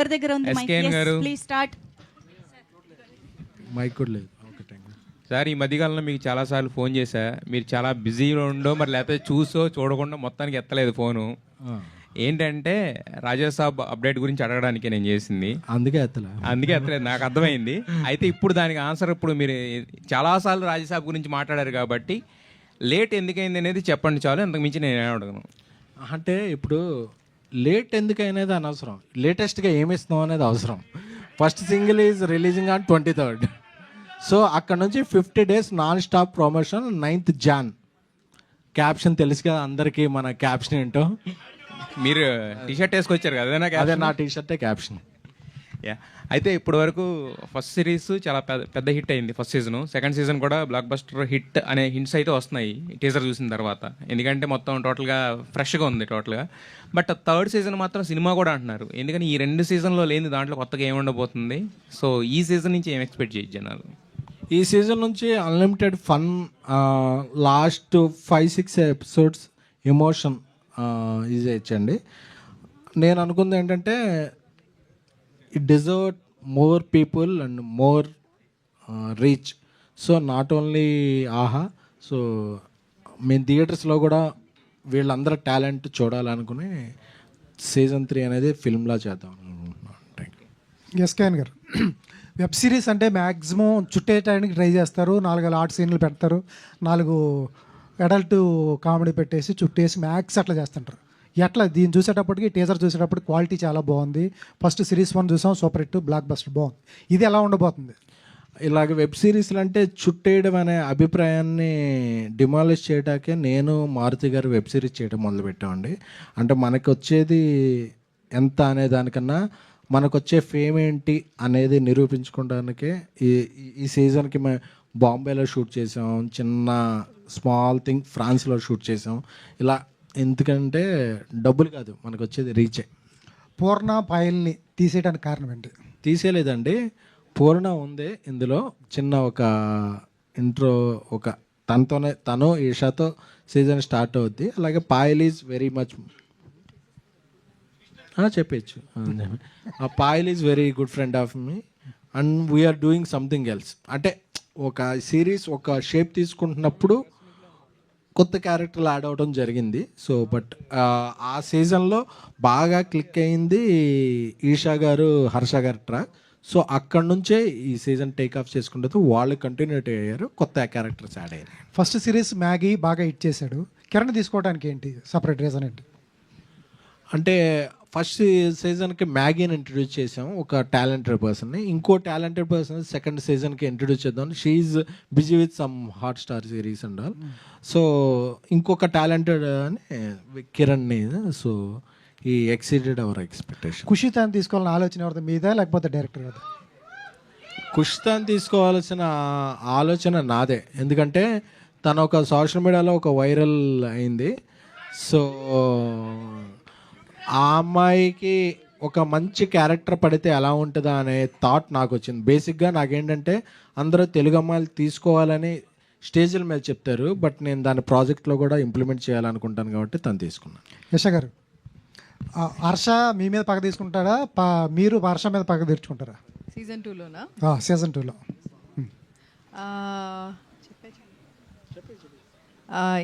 ఎవరి దగ్గర ఉంది SKN గారు. ప్లీజ్ స్టార్ట్ మైక్ కూడా లేదు. ఓకే థ్యాంక్ యూ సార్ ఈ మధ్యకాలంలో మీకు చాలాసార్లు ఫోన్ చేశా. మీరు చాలా బిజీలో ఉండో మరి లేకపోతే చూసో చూడకుండా మొత్తానికి ఎత్తలేదు ఫోను. ఏంటంటే రాజాసాబ్ అప్డేట్ గురించి అడగడానికి నేను చేసింది. అందుకే ఎత్తలే. అందుకే ఎత్తలేదు నాకు అర్థమైంది. అయితే ఇప్పుడు దానికి ఆన్సర్ ఇప్పుడు మీరు చాలాసార్లు రాజాసాబ్ గురించి మాట్లాడారు కాబట్టి లేట్ ఎందుకైంది అనేది చెప్పండి చాలు. అంతకు మించి నేను ఏం అడగను. అంటే ఇప్పుడు లేట్ ఎందుకు అనేది అనవసరం. లేటెస్ట్గా ఏమి ఇస్తున్నాం అనేది అవసరం. First single is releasing on twenty third. So అక్కడ నుంచి fifty days non stop promotion ninth Jan. Caption తెలుసు కదా అందరికీ మన క్యాప్షన్ ఏంటో? మీరు టీషర్ట్ వేసుకొచ్చారు కదా అదే నా టీ షర్టే క్యాప్షన్. యా అయితే ఇప్పటి వరకు ఫస్ట్ సిరీస్ చాలా పెద్ద పెద్ద హిట్ అయింది ఫస్ట్ సీజన్. సెకండ్ సీజన్ కూడా బ్లాక్ బస్టర్ హిట్ అనే హింట్స్ అయితే వస్తున్నాయి టీజర్ చూసిన తర్వాత. ఎందుకంటే మొత్తం టోటల్గా ఫ్రెష్గా ఉంది టోటల్గా బట్ థర్డ్ సీజన్ మాత్రం సినిమా కూడా అంటున్నారు. ఎందుకని ఈ రెండు సీజన్లో లేని దాంట్లో కొత్తగా ఏమి ఉండబోతుంది? సో ఈ సీజన్ నుంచి ఏం ఎక్స్పెక్ట్ చేయొచ్చు జనాలు? ఈ సీజన్ నుంచి unlimited fun last five six episodes emotion ఇది చేయొచ్చండి. నేను అనుకుంది ఏంటంటే it deserve more people and more reach so not only Aha so మేము థియేటర్స్లో కూడా వీళ్ళందరూ టాలెంట్ చూడాలనుకుని సీజన్ త్రీ అనేది ఫిల్మ్లా చేద్దాం అనుకుంటున్నాను థ్యాంక్ యూ ఎస్కేఎన్ గారు. వెబ్ సిరీస్ అంటే మ్యాక్సిమం చుట్టేయడానికి ట్రై చేస్తారు. నాలుగు ఆర్ట్ సీన్లు పెడతారు. నాలుగు అడల్ట్ కామెడీ పెట్టేసి చుట్టేసి మ్యాక్స్ అట్లా చేస్తుంటారు. ఎట్లా దీన్ని చూసేటప్పటికి టీజర్ చూసేటప్పుడు క్వాలిటీ చాలా బాగుంది. ఫస్ట్ సిరీస్ వన్ చూసాం సూపర్ హిట్ బ్లాక్ బస్టర్ బాగుంది. ఇది ఎలా ఉండబోతుంది? ఇలాగ వెబ్ సిరీస్లు అంటే చుట్టేయడం అనే అభిప్రాయాన్ని డిమాలిష్ చేయడానికే నేను మారుతి గారు వెబ్ సిరీస్ చేయడం మొదలుపెట్టామండి. అంటే మనకు వచ్చేది ఎంత అనే దానికన్నా మనకు వచ్చే ఫేమ్ ఏంటి అనేది నిరూపించుకోవడానికే ఈ- ఈ సీజన్కి మేము బాంబేలో షూట్ చేసాం చిన్న స్మాల్ థింగ్ ఫ్రాన్స్లో షూట్ చేసాం. ఇలా ఎందుకంటే డబ్బులు కాదు మనకు వచ్చేది రీచే పూర్ణ పాయల్ని తీసేయడానికి కారణం ఏంటి? తీసేయలేదండి. పూర్ణ ఉంది ఇందులో చిన్న ఒక ఇంట్రో ఒక తనతోనే తను ఈషాతో సీజన్ స్టార్ట్ అవుద్ది. అలాగే పాయల్ ఈజ్ వెరీ మచ్ చెప్పచ్చు ఆ Payal is very good friend of me and we are doing something else అంటే ఒక సిరీస్ ఒక షేప్ తీసుకుంటున్నప్పుడు కొత్త క్యారెక్టర్లు యాడ్ అవడం జరిగింది. సో బట్ ఆ సీజన్లో బాగా క్లిక్ అయింది ఈషా గారు హర్ష గారి ట్రాక్. సో అక్కడ నుంచే ఈ సీజన్ టేక్ ఆఫ్ చేసుకుంటూ వాళ్ళు కంటిన్యూటీ అయ్యారు. కొత్త క్యారెక్టర్స్ యాడ్ అయ్యారు ఫస్ట్ సిరీస్ మ్యాగీ బాగా హిట్ చేశాడు. కిరణ్ తీసుకోవడానికి ఏంటి? సపరేట్ రీజన్ ఏంటి? అంటే ఫస్ట్ సీజన్కి మ్యాగీని ఇంట్రడ్యూస్ చేసాం ఒక టాలెంటెడ్ పర్సన్ని. ఇంకో టాలెంటెడ్ పర్సన్ సెకండ్ సీజన్కి ఇంట్రడ్యూస్ చేద్దాం. She's busy with some Hotstar series and all. So ఇంకొక టాలెంటెడ్ అని కిరణ్ని సో ఈ ఎక్సీడెడ్ అవర్ ఎక్స్పెక్టేషన్ ఖుషితాన్ని తీసుకోవాలని ఆలోచన ఎవరిది? మీద లేకపోతే డైరెక్టర్ కదా కుష్తాన్ తీసుకోవాల్సిన ఆలోచన నాదే. ఎందుకంటే తను ఒక సోషల్ మీడియాలో ఒక వైరల్ అయింది. సో ఆ అమ్మాయికి ఒక మంచి క్యారెక్టర్ పడితే ఎలా ఉంటుందా అనే థాట్ నాకు వచ్చింది బేసిక్గా నాకేంటంటే అందరూ తెలుగు అమ్మాయిలు తీసుకోవాలని స్టేజ్ల మీద చెప్తారు. బట్ నేను దాని ప్రాజెక్ట్లో కూడా ఇంప్లిమెంట్ చేయాలనుకుంటాను కాబట్టి తను తీసుకున్నాను. యశ గారు ఆ, హర్ష మీ మీద పగ తీసుకుంటారా పా మీరు హర్ష మీద పగ తీర్చుకుంటారా? సీజన్ టూలోనా? సీజన్ టూలో.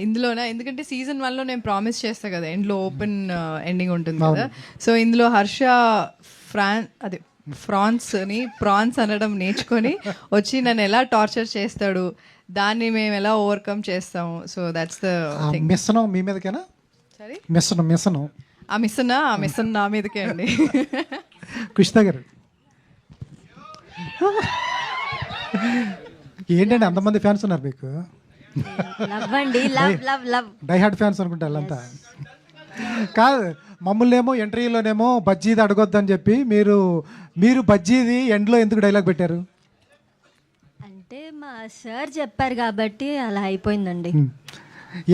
ఇందులోనా? ఎందుకంటే సీజన్ వన్లో నేను ప్రామిస్ చేస్తా కదా ఎండ్లో ఓపెన్ ఎండింగ్ ఉంటుంది కదా. సో ఇందులో హర్ష ఫ్రాన్ అదే ఫ్రాన్స్ని ప్రాన్స్ అనడం నేర్చుకొని వచ్చి నన్ను ఎలా టార్చర్ చేస్తాడు దాన్ని మేము ఎలా ఓవర్కమ్ చేస్తాము. సో దట్స్ ద మిస్సనం మీ మీదకేనా? సరే మిస్సనం మిస్సనం. ఆ మిస్సన్? ఆ మిస్సన్ నా మీదకే అండి. కుషిత గారు. ఏంటండి అంతమంది ఫ్యాన్స్ ఉన్నారు మీకు? లవ్ అండి love love. Love die hard fans అనుకుంటా వాళ్ళంతా. కాదు మమ్మల్ని ఏమో ఎంట్రీలోనేమో బజ్జీది అడగొద్దని చెప్పి మీరు మీరు బజ్జీది ఎండ్లో ఎందుకు డైలాగ్ పెట్టారు? అంటే మా సార్ చెప్పారు కాబట్టి అలా అయిపోయిందండి.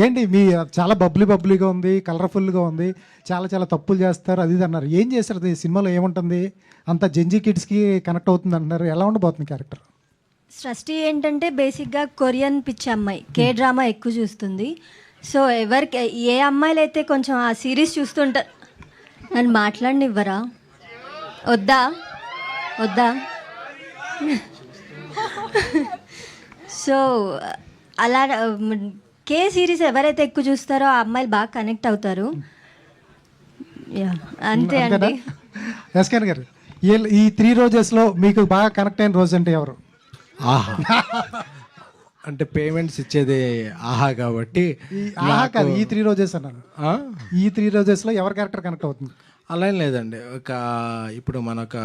ఏంటి మీ చాలా బబ్లీ బబ్లీగా ఉంది కలర్ఫుల్గా ఉంది చాలా చాలా తప్పులు చేస్తారు అది ఇది అన్నారు. ఏం చేస్తారు ఈ సినిమాలో ఏముంటుంది? అంత జంజీ కిడ్స్కి కనెక్ట్ అవుతుంది అంటున్నారు. ఎలా ఉండబోతుంది క్యారెక్టర్ సృష్టి ఏంటంటే బేసిక్గా కొరియన్ పిచ్చి అమ్మాయి. కే డ్రామా ఎక్కువ చూస్తుంది. సో ఎవరికి ఏ అమ్మాయిలు అయితే కొంచెం ఆ సిరీస్ చూస్తుంటారు నన్ను మాట్లాడినివ్వరా? వద్దా? వద్దా? సో అలా కే సిరీస్ ఎవరైతే ఎక్కువ చూస్తారో ఆ అమ్మాయిలు బాగా కనెక్ట్ అవుతారు. యా అంతే అండి. ఎస్కేన్ గారు ఈ- ఈ త్రీ రోజెస్లో మీకు బాగా కనెక్ట్ అయిన రోజు అంటే ఎవరు? ఆహా. అంటే పేమెంట్స్ ఇచ్చేది ఆహా కాబట్టి ఈ ఆహా కాదు ఈ త్రీ రోజెస్ అన్నాను ఆ? ఈ త్రీ రోజెస్లో ఎవరి క్యారెక్టర్ కనెక్ట్ అవుతుంది? అలా ఏం లేదండి. ఒక ఇప్పుడు మన ఒక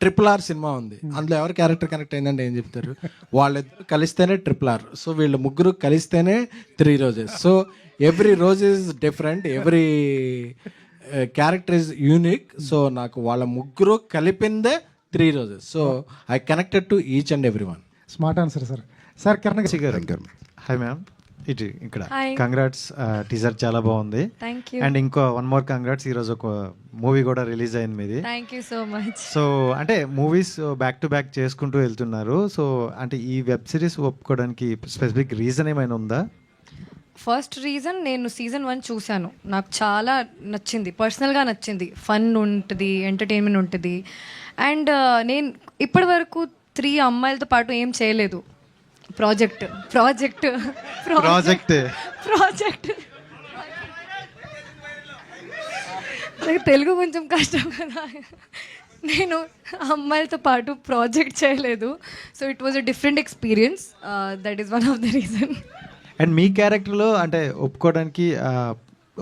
ట్రిపుల్ ఆర్ సినిమా ఉంది. అందులో ఎవరి క్యారెక్టర్ కనెక్ట్ అయిందంటే ఏం చెప్తారు? వాళ్ళిద్దరు కలిస్తేనే ట్రిపుల్ ఆర్ సో వీళ్ళు ముగ్గురు కలిస్తేనే three roses so every rose is different every character is unique so నాకు వాళ్ళ ముగ్గురు కలిపిందే three roses so I connected to each and every one smart answer sir. Sir Kiran గారు. హాయ్ మ్యామ్ ఇటు ఇక్కడ. Congrats teaser చాలా బాగుంది. Thank you and ఇంకో one more congrats ఈరోజు ఒక మూవీ కూడా రిలీజ్ అయింది మీది. Thank you so much so అంటే మూవీస్ బ్యాక్ టు బ్యాక్ చేసుకుంటూ వెళ్తున్నారు. సో అంటే ఈ వెబ్ సిరీస్ ఒప్పుకోవడానికి స్పెసిఫిక్ రీజన్ ఏమైనా ఉందా? ఫస్ట్ రీజన్ నేను సీజన్ వన్ చూశాను. నాకు చాలా నచ్చింది. పర్సనల్గా నచ్చింది. ఫన్ ఉంటుంది ఎంటర్టైన్మెంట్ ఉంటుంది. అండ్ నేను ఇప్పటి వరకు త్రీ అమ్మాయిలతో పాటు ఏం చేయలేదు. Project project project. ప్రాజెక్ట్. నాకు తెలుగు కొంచెం కష్టం కదా. నేను అమ్మాయిలతో పాటు ప్రాజెక్ట్ చేయలేదు. So it was a different experience that is one of the reason and me క్యారెక్టర్లో అంటే ఒప్పుకోవడానికి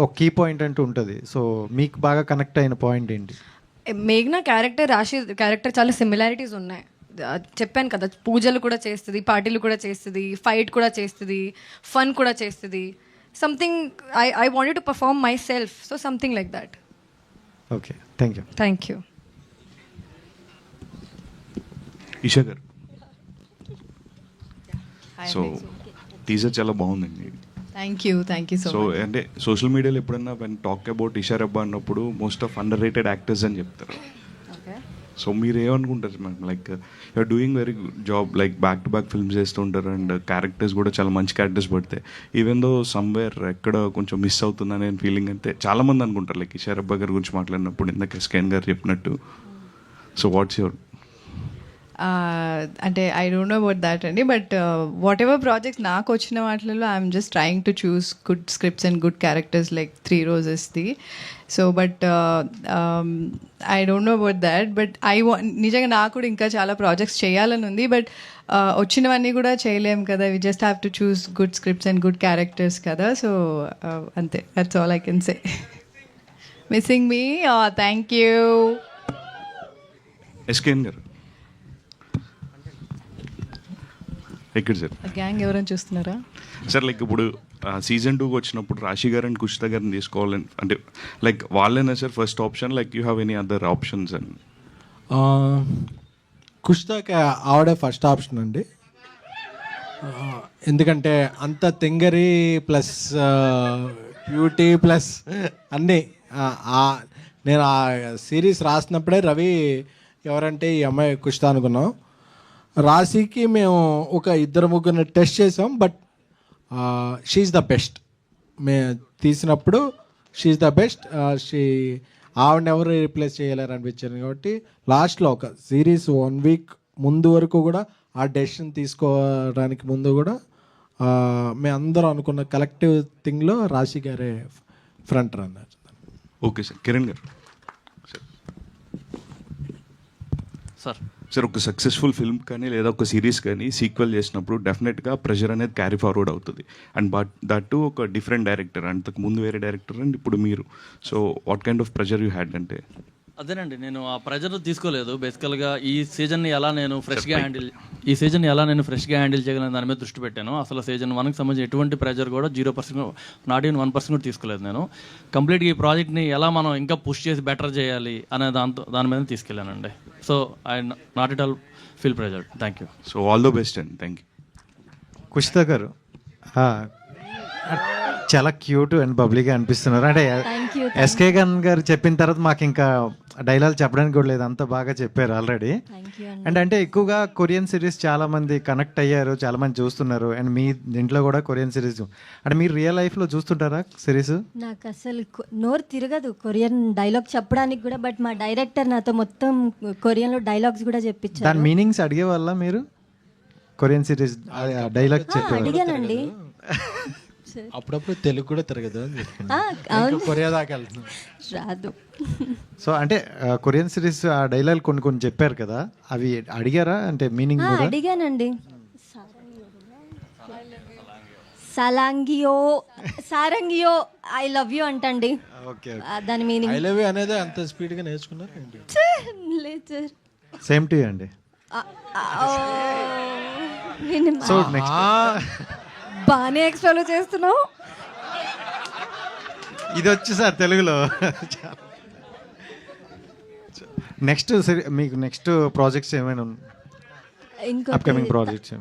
ఒక కీ పాయింట్ అంటూ ఉంటుంది. సో మీకు బాగా కనెక్ట్ అయిన పాయింట్ ఏంటి? మేఘ్నా క్యారెక్టర్ రాశి క్యారెక్టర్ చాలా సిమిలారిటీస్ ఉన్నాయి. చెప్పాను కదా పూజలు కూడా చేస్తుంది పార్టీలు కూడా చేస్తుంది ఫైట్ కూడా చేస్తుంది ఫన్ కూడా చేస్తుంది. Something I I wanted to perform myself so something like that okay thank you thank you Eesha గారు సో టీజర్ చాలా బాగుందండి. Thank you thank you so so అంటే సోషల్ మీడియాలో ఎప్పుడన్నా when talk about Isha Rebba అన్నప్పుడు most of underrated actors అని చెప్తారు. So మీరు ఏమనుకుంటారు ma'am like you're doing very good job like back to back films చేస్తుంటారు అండ్ క్యారెక్టర్స్ కూడా చాలా మంచి క్యారెక్టర్స్ పడతాయి. ఈవెన్ దో సమ్వేర్ ఎక్కడ కొంచెం మిస్ అవుతుందనే ఫీలింగ్ అయితే చాలామంది అనుకుంటారు లైక్ ఇషా గారి గురించి మాట్లాడినప్పుడు ఇందాక స్కాన్ గారు చెప్పినట్టు. సో వాట్స్ యువర్ అంటే I don't know about that అండి బట్ వాట్ ఎవర్ ప్రాజెక్ట్స్ నాకు వచ్చిన వాటిలో I'm just trying to choose good scripts and good characters like three రోజెస్ది so but I don't know about that but I వా నిజంగా నాకు కూడా ఇంకా చాలా ప్రాజెక్ట్స్ చేయాలని ఉంది బట్ వచ్చినవన్నీ కూడా చేయలేం కదా. We just have to choose good scripts and good characters కదా. సో అంతే that's all I can say missing me thank you ఎస్కేన్ గారు. ఎక్కడ సార్ గ్యాంగ్ ఎవరైనా చూస్తున్నారా? సార్ లైక్ ఇప్పుడు సీజన్ టూకి వచ్చినప్పుడు రాశి గారు అండ్ కుషిత గారిని తీసుకోవాలని అంటే లైక్ వాళ్ళేనా sir first option like you have any other options and కుష్తాకి ఆవిడే ఫస్ట్ ఆప్షన్ అండి. ఎందుకంటే అంత తింగరి ప్లస్ బ్యూటీ ప్లస్ అన్నీ నేను ఆ సిరీస్ రాసినప్పుడే రవి ఎవరంటే ఈ అమ్మాయి కుష్తా అనుకున్నాం. రాశికి మేము ఒక ఇద్దరు ముగ్గురిని టెస్ట్ చేసాం బట్ షీఈ్ ద బెస్ట్ మే తీసినప్పుడు షీఈ్ ద బెస్ట్ షీ ఆవిడని ఎవరు రీప్లేస్ చేయలేరు అనిపించింది కాబట్టి లాస్ట్లో ఒక సిరీస్ వన్ వీక్ ముందు వరకు కూడా ఆ డెసిషన్ తీసుకోవడానికి ముందు కూడా ఆ, మేము అందరం అనుకున్న కలెక్టివ్ థింగ్లో రాశి గారే front runner okay sir. Kiran గారు. సార్ సార్ ఒక సక్సెస్ఫుల్ ఫిల్మ్ కానీ లేదా ఒక సిరీస్ కానీ సీక్వెల్ చేసినప్పుడు డెఫినెట్గా ప్రెషర్ అనేది క్యారీ ఫార్వర్డ్ అవుతుంది. అండ్ బట్ దట్ టు ఒక డిఫరెంట్ డైరెక్టర్ అంతకు ముందు వేరే డైరెక్టర్ అండ్ ఇప్పుడు మీరు. So what kind of pressure you had అంటే? అదేనండి నేను ఆ ప్రెజర్ తీసుకోలేదు. బేసికల్గా ఈ సీజన్ని ఎలా నేను ఫ్రెష్గా హ్యాండిల్ ఈ సీజన్ ఎలా నేను ఫ్రెష్గా హ్యాండిల్ చేయగలను దాని మీద దృష్టి పెట్టాను. అసలు సీజన్ వన్కి సంబంధించి ఎటువంటి ప్రెజర్ కూడా zero percent not even one percent కూడా తీసుకోలేదు నేను. కంప్లీట్గా ఈ ప్రాజెక్ట్ని ఎలా మనం ఇంకా పుష్ చేసి బెటర్ చేయాలి అనే దాంతో దాని మీద తీసుకెళ్ళానండి. So I not it all feel pressure thank you so all the best and thank you Kushita గారు ఆ, చాలా క్యూట్ అండ్ బబ్లీగా అనిపిస్తున్నారు. అంటే ఎస్కే గన్ గారు చెప్పిన తర్వాత మాకు ఇంకా డైలాగ్ చెప్పడానికి కూడా లేదు. అంత బాగా చెప్పారు ఆల్రెడీ అండి. అంటే ఎక్కువగా కొరియన్ సిరీస్ చాలా మంది కనెక్ట్ అయ్యారు చాలా మంది చూస్తున్నారు. అండ్ మీ దీంట్లో కూడా కొరియన్ సిరీస్ అంటే మీరు రియల్ లైఫ్లో చూస్తుంటారా సిరీస్? నాకు అసలు నోరు తిరగదు కొరియన్ డైలాగ్ చెప్పడానికి కూడా బట్ మా డైరెక్టర్ నాతో మొత్తం కొరియన్లో డైలాగ్స్ కూడా చెప్పించారు. దాని మీనింగ్స్ అడిగే వల్ల మీరు? కొరియన్ సిరీస్ డైలాగ్ ఆ, చెప్పేవారు అప్పుడప్పుడు తెలుగు కూడా తిరగదు కొరియా దాకా రాదు. సో అంటే కొరియన్ సిరీస్ ఆ డైలాగ్ కొన్ని కొన్ని చెప్పారు కదా అవి అడిగారా? అంటే మీనింగ్ అడిగానండి. సలాంగియో సారంగియో ఐ లవ్ యూ అంటండి. ఓకే దాని మీనింగ్. ఐ లవ్ యూ అనేది అంత స్పీడ్గా నేర్చుకున్నారు ఏంటి? లేదు సార్. సేమ్ టు అండి. సో నెక్స్ట్ బాగానే ఎక్స్ట్రాలో చేస్తున్నావు. ఇది వచ్చి సార్ తెలుగులో. నెక్స్ట్ మీకు నెక్స్ట్ ప్రాజెక్ట్స్ ఏమైనా ఇంకో అప్కమింగ్ ప్రాజెక్ట్స్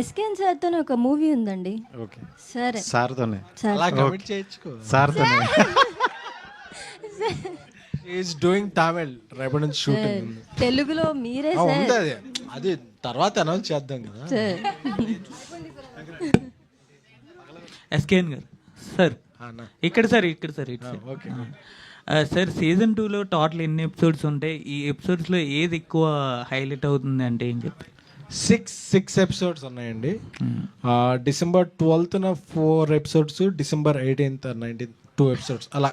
ఎస్కేన్ సార్తో ఒక మూవీ ఉందండి. ఓకే సరే. సార్తోనే. సార్. అలా కమిట్ చేయొచ్చుకో సార్తోనే. ఈజ్ డూయింగ్ తమిళ్ రేపటి నుంచి షూటింగ్ తెలుగులో మీరే సార్. ఉంది అది తర్వాత అనౌన్స్ చేద్దాం కదా. సార్. ఎస్కేఎన్ గారు. సార్. ఇక్కడ సార్ ఇక్కడ సార్. ఓకే. సార్ సీజన్ టూలో టోటల్ ఎన్ని ఎపిసోడ్స్ ఉంటాయి ఈ ఎపిసోడ్స్లో ఏది ఎక్కువ హైలైట్ అవుతుంది అంటే ఏం చెప్తారు? సిక్స్ సిక్స్ ఎపిసోడ్స్ ఉన్నాయండి. December ట్వెల్త్న four episodes December eighteenth nineteenth two episodes అలా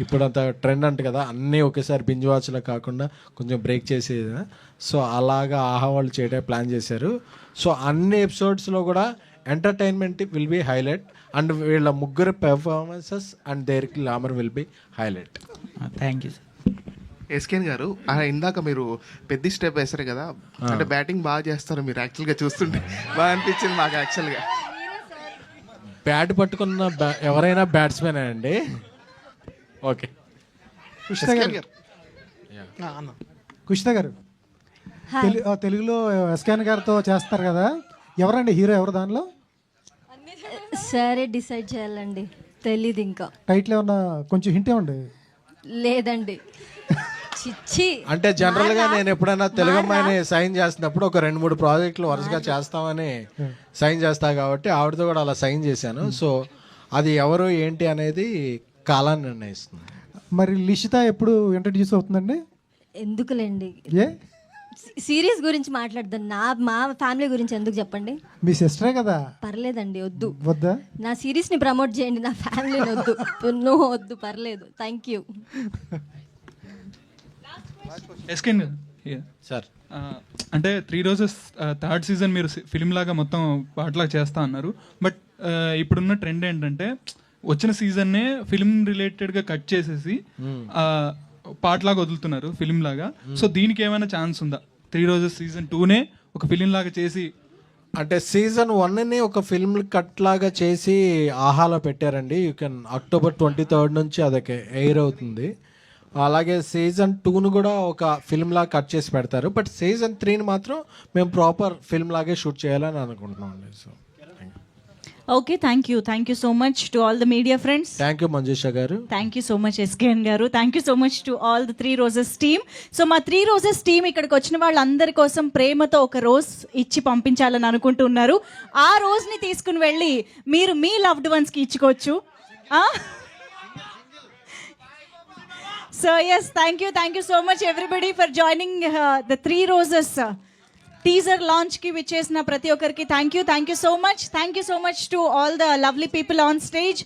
ఇప్పుడు అంత ట్రెండ్ అంట కదా అన్నీ ఒకేసారి బింజ్ వాచ్లో కాకుండా కొంచెం బ్రేక్ చేసేది. సో అలాగా ఆహా వాళ్ళు చేయడం ప్లాన్ చేశారు. సో అన్ని ఎపిసోడ్స్లో కూడా entertainment will be highlight and వీళ్ళ ముగ్గురు performances and their glamour will be highlight thank you sir SKN గారు ఇందాక మీరు పెద్ద స్టెప్ వేశారు కదా అంటే బ్యాటింగ్ బాగా చేస్తారు మీరు యాక్చువల్గా చూస్తుంటే. బాగా అనిపించింది మాకు యాక్చువల్గా బ్యాట్ పట్టుకున్న బ్యా- ఎవరైనా బ్యాట్స్మెన్ అండి? ఓకే కుషిత గారు. కుషిత గారు. తెలుగులో ఎస్కాన్ గారితో చేస్తారు కదా? ఎవరండి హీరో ఎవరు దానిలో? సరే డిసైడ్ చేయాలండి. తెలీదు ఇంకా. టైటిల్ ఏమన్నా కొంచెం హింట్ ఇవ్వండి. లేదండి. చిచ్చి. అంటే జనరల్గా నేను ఎప్పుడైనా తెలుగు అమ్మాయిని సైన్ చేసినప్పుడు ఒక రెండు మూడు ప్రాజెక్టులు వరుసగా చేస్తామని సైన్ చేస్తా కాబట్టి ఆవిడతో కూడా అలా సైన్ చేశాను. సో అది ఎవరు ఏంటి అనేది కాలాన్ని నిర్ణయిస్తుంది. మరి లిషిత ఎప్పుడు ఇంట్రడ్యూస్ అవుతుందండి? ఎందుకులేండి? ఏ సీరియస్ గురించి మాట్లాడదాం. నా మా ఫ్యామిలీ గురించి ఎందుకు చెప్పండి? మీ సిస్టరే కదా. పర్లేదండి వద్దు. వద్దా? నా సిరీస్ని ప్రమోట్ చేయండి నా ఫ్యామిలీని వద్దు. నో వద్దు పర్లేదు. Thank you. ఎస్కేన్. సార్ అంటే త్రీ రోజెస్ థర్డ్ సీజన్ మీరు ఫిలిం లాగా మొత్తం పాటలాగా చేస్తా అన్నారు. బట్ ఇప్పుడున్న ట్రెండ్ ఏంటంటే వచ్చిన సీజన్నే ఫిలిం రిలేటెడ్గా కట్ చేసేసి ఆ, పాటలాగా వదులుతున్నారు ఫిలిం లాగా సో దీనికి ఏమైనా ఛాన్స్ ఉందా? త్రీ రోజెస్ సీజన్ టూనే ఒక ఫిలిం లాగా చేసి అంటే సీజన్ వన్ని ఒక ఫిల్మ్ కట్ లాగా చేసి ఆహాలో పెట్టారండి. You can October twenty third నుంచి అదొక ఎయిర్ అవుతుంది. అలాగే సీజన్ టూను కూడా ఒక ఫిల్మ్ లాగా కట్ చేసి పెడతారు. బట్ సీజన్ త్రీని మాత్రం మేము ప్రాపర్ ఫిల్మ్ లాగే షూట్ చేయాలని అనుకుంటున్నాం అండి. So okay thank you thank you so much to all the media friends thank you Manjusha గారు thank you so much SKN గారు thank you so much to all the three roses team so మా three roses team ఇక్కడికి వచ్చిన వాళ్ళందరి కోసం ప్రేమతో ఒక rose ఇచ్చి పంపించాలని అనుకుంటున్నారు. ఆ రోజుని తీసుకుని వెళ్ళి మీరు మీ లవ్డ్ వన్స్కి ఇచ్చుకోవచ్చు. So yes thank you thank you so much everybody for joining the three roses teaser లాంచ్కి విచ్చేసిన ప్రతి ఒక్కరికి thank you thank you so much thank you so much to all the lovely people on stage